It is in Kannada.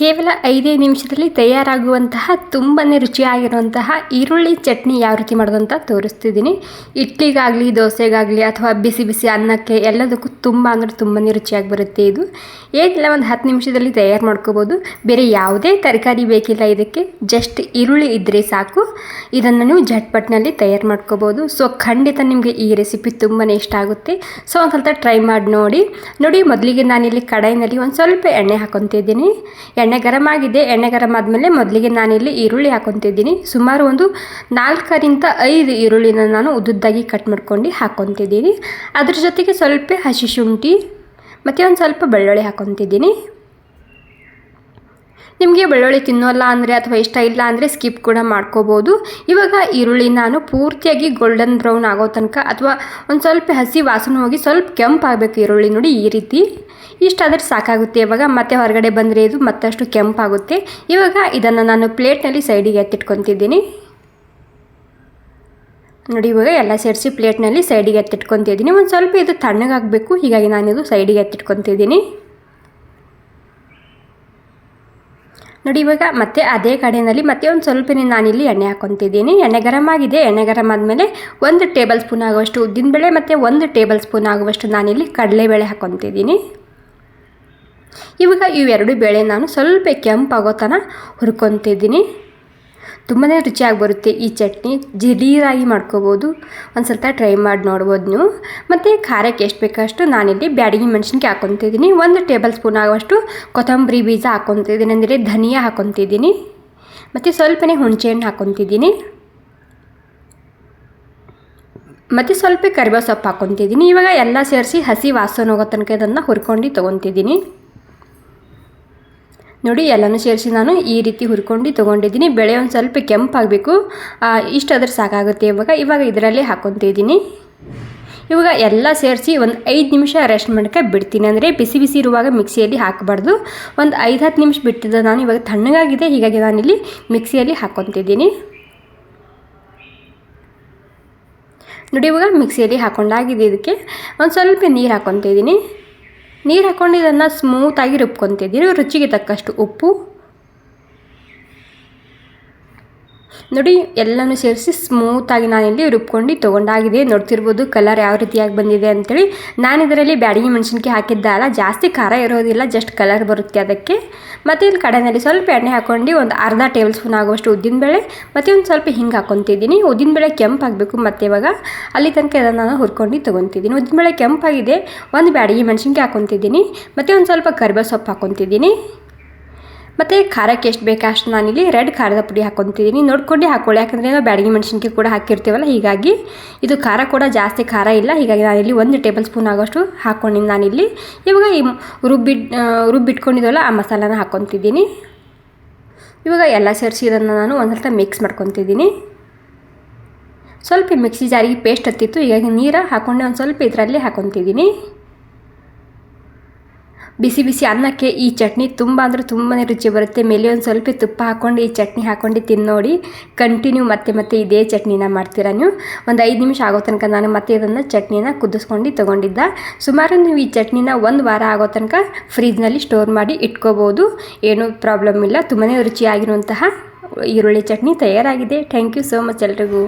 ಕೇವಲ ಐದೇ ನಿಮಿಷದಲ್ಲಿ ತಯಾರಾಗುವಂತಹ ತುಂಬಾ ರುಚಿಯಾಗಿರುವಂತಹ ಈರುಳ್ಳಿ ಚಟ್ನಿ ಯಾವ ರೀತಿ ಮಾಡೋದು ಅಂತ ತೋರಿಸ್ತಿದ್ದೀನಿ. ಇಡ್ಲಿಗಾಗಲಿ, ದೋಸೆಗಾಗಲಿ ಅಥವಾ ಬಿಸಿ ಬಿಸಿ ಅನ್ನಕ್ಕೆ ಎಲ್ಲದಕ್ಕೂ ತುಂಬ ಅಂದರೆ ತುಂಬಾ ರುಚಿಯಾಗಿ ಬರುತ್ತೆ ಇದು. ಏನಿಲ್ಲ, ಒಂದು ಹತ್ತು ನಿಮಿಷದಲ್ಲಿ ತಯಾರು ಮಾಡ್ಕೋಬೋದು. ಬೇರೆ ಯಾವುದೇ ತರಕಾರಿ ಬೇಕಿಲ್ಲ ಇದಕ್ಕೆ. ಜಸ್ಟ್ ಈರುಳ್ಳಿ ಇದ್ದರೆ ಸಾಕು. ಇದನ್ನು ನೀವು ಝಟ್ಪಟ್ನಲ್ಲಿ ತಯಾರು ಮಾಡ್ಕೋಬೋದು. ಸೊ ಖಂಡಿತ ನಿಮಗೆ ಈ ರೆಸಿಪಿ ತುಂಬಾ ಇಷ್ಟ ಆಗುತ್ತೆ. ಸೊ ಒಂದು ಸ್ವಲ್ಪ ಟ್ರೈ ಮಾಡಿ ನೋಡಿ. ನೋಡಿ, ಮೊದಲಿಗೆ ನಾನಿಲ್ಲಿ ಕಡಾಯಿನಲ್ಲಿ ಒಂದು ಸ್ವಲ್ಪ ಎಣ್ಣೆ ಹಾಕೊತಿದ್ದೀನಿ. ಎಣ್ಣೆ ಗರಂ ಆಗಿದೆ. ಎಣ್ಣೆ ಗರಂ ಆದಮೇಲೆ ಮೊದಲಿಗೆ ನಾನಿಲ್ಲಿ ಈರುಳ್ಳಿ ಹಾಕೊತಿದ್ದೀನಿ. ಸುಮಾರು ಒಂದು ನಾಲ್ಕರಿಂದ ಐದು ಈರುಳ್ಳಿನ ನಾನು ಉದ್ದುದ್ದಾಗಿ ಕಟ್ ಮಾಡ್ಕೊಂಡು ಹಾಕ್ಕೊತಿದ್ದೀನಿ ಅದ್ರ ಜೊತೆಗೆ ಸ್ವಲ್ಪ ಹಸಿ ಶುಂಠಿ, ಮತ್ತು ಒಂದು ಸ್ವಲ್ಪ ಬೆಳ್ಳುಳ್ಳಿ ಹಾಕ್ಕೊತಿದ್ದೀನಿ ನಿಮಗೆ ಬೆಳ್ಳುಳ್ಳಿ ತಿನ್ನೋಲ್ಲ ಅಂದರೆ ಅಥವಾ ಇಷ್ಟ ಇಲ್ಲ ಅಂದರೆ ಸ್ಕಿಪ್ ಕೂಡ ಮಾಡ್ಕೋಬೋದು. ಇವಾಗ ಈರುಳ್ಳಿ ನಾನು ಪೂರ್ತಿಯಾಗಿ ಗೋಲ್ಡನ್ ಬ್ರೌನ್ ಆಗೋ ತನಕ ಅಥವಾ ಒಂದು ಸ್ವಲ್ಪ ಹಸಿ ವಾಸನೆ ಹೋಗಿ ಸ್ವಲ್ಪ ಕೆಂಪಾಗಬೇಕು ಈರುಳ್ಳಿ ನೋಡಿ ಈ ರೀತಿ. ಇಷ್ಟಾದರೆ ಸಾಕಾಗುತ್ತೆ ಇವಾಗ, ಮತ್ತೆ ಹೊರಗಡೆ ಬಂದರೆ ಇದು ಮತ್ತಷ್ಟು ಕೆಂಪಾಗುತ್ತೆ ಇವಾಗ ಇದನ್ನು ನಾನು ಪ್ಲೇಟ್ನಲ್ಲಿ ಸೈಡಿಗೆ ಎತ್ತಿಟ್ಕೊತಿದ್ದೀನಿ. ನೋಡಿ ಇವಾಗ ಎಲ್ಲ ಸೇರಿಸಿ ಪ್ಲೇಟ್ನಲ್ಲಿ ಸೈಡಿಗೆ ಎತ್ತಿಟ್ಕೊತಿದ್ದೀನಿ. ಒಂದು ಸ್ವಲ್ಪ ಇದು ತಣ್ಣಗಾಗಬೇಕು, ಹೀಗಾಗಿ ನಾನಿದು ಸೈಡಿಗೆ ಎತ್ತಿಟ್ಕೊತಿದ್ದೀನಿ. ನೋಡಿ, ಇವಾಗ ಮತ್ತೆ ಅದೇ ಕಡೆಯಲ್ಲಿ ಮತ್ತೆ ಒಂದು ಸ್ವಲ್ಪ ನಾನಿಲ್ಲಿ ಎಣ್ಣೆ ಹಾಕೊತಿದ್ದೀನಿ. ಎಣ್ಣೆ ಗರಂ ಆಗಿದೆ. ಎಣ್ಣೆ ಗರಂ ಆದಮೇಲೆ ಒಂದು ಟೇಬಲ್ ಸ್ಪೂನ್ ಆಗುವಷ್ಟು ಉದ್ದಿನಬೇಳೆ ಮತ್ತು ಒಂದು ಟೇಬಲ್ ಸ್ಪೂನ್ ಆಗುವಷ್ಟು ನಾನಿಲ್ಲಿ ಕಡಲೆಬೇಳೆ ಹಾಕೊತಿದ್ದೀನಿ. ಇವಾಗ ಇವೆರಡು ಬೇಳೆ ನಾನು ಸ್ವಲ್ಪ ಕೆಂಪಾಗೋ ತನಕ ಹುರ್ಕೊತಿದ್ದೀನಿ. ತುಂಬಾ ರುಚಿಯಾಗಿ ಬರುತ್ತೆ ಈ ಚಟ್ನಿ. ಜಿಲೀರಾಗಿ ಮಾಡ್ಕೋಬೋದು. ಒಂದು ಸ್ವಲ್ಪ ಟ್ರೈ ಮಾಡಿ ನೋಡ್ಬೋದು ನೀವು. ಮತ್ತು ಖಾರಕ್ಕೆ ಎಷ್ಟು ಬೇಕಷ್ಟು ನಾನಿಲ್ಲಿ ಬ್ಯಾಡಗಿ ಮೆಣಸಿನ್ಕಾಯಿ ಹಾಕೊತಿದ್ದೀನಿ. ಒಂದು ಟೇಬಲ್ ಸ್ಪೂನ್ ಆಗುವಷ್ಟು ಕೊತ್ತಂಬರಿ ಬೀಜ ಹಾಕೊತಿದ್ದೀನಿ. ಅಂದರೆ ಧನಿಯಾ ಹಾಕೊತಿದ್ದೀನಿ. ಮತ್ತು ಸ್ವಲ್ಪನೇ ಹುಣಸೆಹಣ್ಣು ಹಾಕೊತಿದ್ದೀನಿ. ಮತ್ತು ಸ್ವಲ್ಪ ಕರಿಬೇವು ಸೊಪ್ಪು ಹಾಕೊತಿದ್ದೀನಿ. ಇವಾಗ ಎಲ್ಲ ಸೇರಿಸಿ ಹಸಿ ವಾಸನೆ ಹೋಗೋ ತನಕ ಇದನ್ನು ಹುರ್ಕೊಂಡು ತೊಗೊತಿದ್ದೀನಿ. ನೋಡಿ, ಎಲ್ಲನೂ ಸೇರಿಸಿ ನಾನು ಈ ರೀತಿ ಹುರ್ಕೊಂಡು ತೊಗೊಂಡಿದ್ದೀನಿ. ಬೆಳೆ ಒಂದು ಸ್ವಲ್ಪ ಕೆಂಪಾಗಬೇಕು. ಇಷ್ಟಾದ್ರೆ ಸಾಕಾಗುತ್ತೆ ಇವಾಗ. ಇವಾಗ ಇದರಲ್ಲಿ ಹಾಕ್ಕೊತಿದ್ದೀನಿ ಇವಾಗ ಎಲ್ಲ ಸೇರಿಸಿ ಒಂದು ಐದು ನಿಮಿಷ ರೆಸ್ಟ್ ಮಾಡೋಕ್ಕೆ ಬಿಡ್ತೀನಿ. ಅಂದರೆ ಬಿಸಿ ಬಿಸಿ ಇರುವಾಗ ಮಿಕ್ಸಿಯಲ್ಲಿ ಹಾಕಬಾರ್ದು. ಒಂದು ಐದು ಹತ್ತು ನಿಮಿಷ ಬಿಟ್ಟಿದ್ದೆ ನಾನು ಇವಾಗ ತಣ್ಣಗಾಗಿದೆ. ಹೀಗಾಗಿ ನಾನಿಲ್ಲಿ ಮಿಕ್ಸಿಯಲ್ಲಿ ಹಾಕ್ಕೊತಿದ್ದೀನಿ ನೋಡಿ, ಇವಾಗ ಮಿಕ್ಸಿಯಲ್ಲಿ ಹಾಕೊಂಡಾಗಿದೆ ಇದಕ್ಕೆ. ಒಂದು ಸ್ವಲ್ಪ ನೀರು ಹಾಕ್ಕೊತಿದ್ದೀನಿ ನೀರು ಹಾಕ್ಕೊಂಡು ಇದನ್ನು ಸ್ಮೂತಾಗಿ ರುಬ್ಕೊತಿದ್ದೀನಿ ರುಚಿಗೆ ತಕ್ಕಷ್ಟು ಉಪ್ಪು. ನೋಡಿ, ಎಲ್ಲನೂ ಸೇರಿಸಿ ಸ್ಮೂತಾಗಿ ನಾನಿಲ್ಲಿ ರುಬ್ಕೊಂಡು ತೊಗೊಂಡಾಗಿದೆ. ನೋಡ್ತಿರ್ಬೋದು ಕಲರ್ ಯಾವ ರೀತಿಯಾಗಿ ಬಂದಿದೆ ಅಂತೇಳಿ. ನಾನು ಇದರಲ್ಲಿ ಬ್ಯಾಡಗಿ ಮೆಣಸಿನ್ಕಾಯಿ ಹಾಕಿದ್ದಲ್ಲ ಜಾಸ್ತಿ ಖಾರ ಇರೋದಿಲ್ಲ ಜಸ್ಟ್ ಕಲರ್ ಬರುತ್ತೆ ಅದಕ್ಕೆ. ಮತ್ತು ಇಲ್ಲಿ ಕಡೆಯಲ್ಲಿ ಸ್ವಲ್ಪ ಎಣ್ಣೆ ಹಾಕ್ಕೊಂಡು ಒಂದು ಅರ್ಧ ಟೇಬಲ್ ಸ್ಪೂನ್ ಆಗುವಷ್ಟು ಉದ್ದಿನಬೇಳೆ ಮತ್ತು ಒಂದು ಸ್ವಲ್ಪ ಹಿಂಗೆ ಹಾಕ್ಕೊತಿದ್ದೀನಿ ಉದ್ದಿನಬೇಳೆ ಕೆಂಪಾಗಬೇಕು ಮತ್ತು ಇವಾಗ. ಅಲ್ಲಿ ತನಕ ಇದನ್ನು ನಾನು ಹುರ್ಕೊಂಡು ತೊಗೊತಿದ್ದೀನಿ. ಉದ್ದಿನಬೇಳೆ ಕೆಂಪಾಗಿದೆ, ಒಂದು ಬ್ಯಾಡಗಿ ಮೆಣಸಿನ್ಕಾಯಿ ಹಾಕ್ಕೊತಿದ್ದೀನಿ ಮತ್ತು ಒಂದು ಸ್ವಲ್ಪ ಕರಿಬೇವು ಸೊಪ್ಪು ಹಾಕ್ಕೊತಿದ್ದೀನಿ ಮತ್ತು ಖಾರಕ್ಕೆ ಎಷ್ಟು ಬೇಕು ಅಷ್ಟು ನಾನಿಲ್ಲಿ ರೆಡ್ ಖಾರದ ಪುಡಿ ಹಾಕ್ಕೊತಿದ್ದೀನಿ. ನೋಡ್ಕೊಂಡು ಹಾಕೊಳ್ಳಿ. ಯಾಕಂದರೆ ನಾವು ಬ್ಯಾಡಗಿ ಮೆಣಸಿನ್ಕಾಯಿ ಕೂಡ ಹಾಕಿರ್ತೀವಲ್ಲ, ಹೀಗಾಗಿ ಇದು ಖಾರ ಕೂಡ ಜಾಸ್ತಿ ಖಾರ ಇಲ್ಲ. ಹೀಗಾಗಿ ನಾನಿಲ್ಲಿ ಒಂದು ಟೇಬಲ್ ಸ್ಪೂನ್ ಆಗೋಷ್ಟು ಹಾಕ್ಕೊಂಡಿನಿ ನಾನಿಲ್ಲಿ. ಇವಾಗ ಈ ರುಬ್ಬಿ ರುಬ್ಬಿಟ್ಕೊಂಡಿದ್ವಲ್ಲ, ಆ ಮಸಾಲಾನ ಹಾಕ್ಕೊತಿದ್ದೀನಿ. ಇವಾಗ ಎಲ್ಲ ಸೇರಿಸಿ ಇದನ್ನು ನಾನು ಒಂದು ಸ್ವಲ್ಪ ಮಿಕ್ಸ್ ಮಾಡ್ಕೊತಿದ್ದೀನಿ. ಸ್ವಲ್ಪ ಮಿಕ್ಸಿ ಜಾರಿಗೆ ಪೇಸ್ಟ್ ಹತ್ತಿತ್ತು. ಹೀಗಾಗಿ ನೀರು ಹಾಕ್ಕೊಂಡೆ ಒಂದು ಸ್ವಲ್ಪ ಇದರಲ್ಲಿ ಹಾಕ್ಕೊತಿದ್ದೀನಿ ಬಿಸಿ ಬಿಸಿ ಅನ್ನಕ್ಕೆ ಈ ಚಟ್ನಿ ತುಂಬ ಅಂದರೆ ತುಂಬಾ ರುಚಿ ಬರುತ್ತೆ. ಮೇಲೆ ಒಂದು ಸ್ವಲ್ಪ ತುಪ್ಪ ಹಾಕ್ಕೊಂಡು ಈ ಚಟ್ನಿ ಹಾಕ್ಕೊಂಡು ತಿನ್ನೋಡಿ ಕಂಟಿನ್ಯೂ ಮತ್ತೆ ಮತ್ತೆ ಇದೇ ಚಟ್ನಿನ ಮಾಡ್ತೀರಾ ನೀವು. ಒಂದು ಐದು ನಿಮಿಷ ಆಗೋ ತನಕ ನಾನು ಮತ್ತೆ ಇದನ್ನು ಚಟ್ನಿನ ಕುದಿಸ್ಕೊಂಡು ತೊಗೊಂಡಿದ್ದ. ಸುಮಾರು ನೀವು ಈ ಚಟ್ನಿನ ಒಂದು ವಾರ ಆಗೋ ತನಕ ಫ್ರಿಜ್ನಲ್ಲಿ ಸ್ಟೋರ್ ಮಾಡಿ ಇಟ್ಕೋಬೋದು. ಏನೂ ಪ್ರಾಬ್ಲಮ್ ಇಲ್ಲ. ತುಂಬಾ ರುಚಿಯಾಗಿರುವಂತಹ ಈರುಳ್ಳಿ ಚಟ್ನಿ ತಯಾರಾಗಿದೆ. ಥ್ಯಾಂಕ್ ಯು ಸೋ ಮಚ್ ಎಲ್ರಿಗೂ.